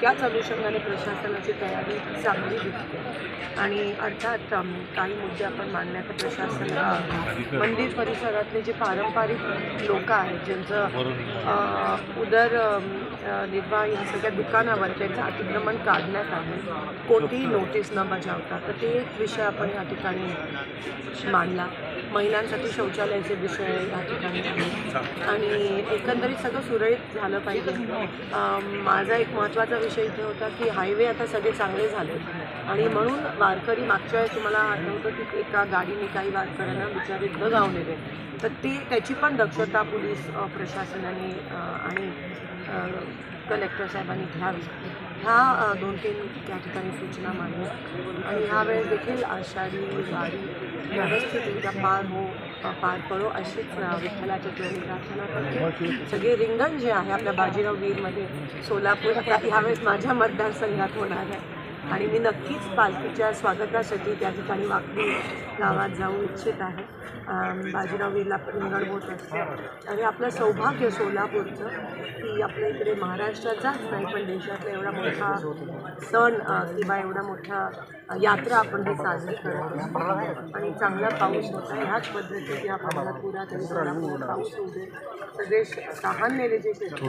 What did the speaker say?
त्याच अनुषंगाने प्रशासनाची तयारी चांगली दिसते. आणि अर्थात काही मुद्दे आपण मांडण्याचा प्रशासन मंदिर परिसरातले जे पारंपरिक लोक आहेत ज्यांचं उदर निर्वाह या सगळ्या दुकानावर त्यांचं अतिक्रमण काढण्यात आलं. कोणतीही नोटीस न बजावता. तर ते एक विषय आपण या ठिकाणी मांडला. महिलांसाठी शौचालयाचे विषय या ठिकाणी आणि एकंदरीत सगळं सुरळीत झालं पाहिजे. माझा एक महत्त्वाचा विषय इथे होता की हायवे आता सगळे चांगले झाले. आणि म्हणून वारकरी मागच्या वेळेस तुम्हाला आठवतं की एका गाडीने काही वारकऱ्यांना बिचारे इथं गाव नेले तर ती त्याची पण दक्षता पोलीस प्रशासनाने आणि कलेक्टर साहेबांनी घ्यावी. ह्या दोन तीन त्या ठिकाणी सूचना मांडल्या. आणि ह्या वेळेस देखील आषाढी वारी व्यवस्थित पार हो अ, पार पडो अशीच विठ्ठलाच्या चरणी प्रार्थना करते. सगळे रिंगण जे आहे आपल्या बाजीराव वीरमध्ये सोलापूर ह्यावेळेस माझ्या मतदारसंघात होणार आहे. आणि मी नक्कीच पालखीच्या स्वागतासाठी त्या ठिकाणी वाकडी गावात जाऊ इच्छित आहे. बाजीराव विरला रिंगण होत असते. आणि आपलं सौभाग्य सोलापूरचं की आपल्या इकडे महाराष्ट्राचाच नाही पण देशातला एवढा मोठा सण किंवा एवढा मोठा यात्रा आपण हे साजरी करतो. आणि चांगला पाऊस होता. ह्याच पद्धतीत या पंढरपुरात आणि पाऊस होऊ दे. सगळे सहान जे शेतकरी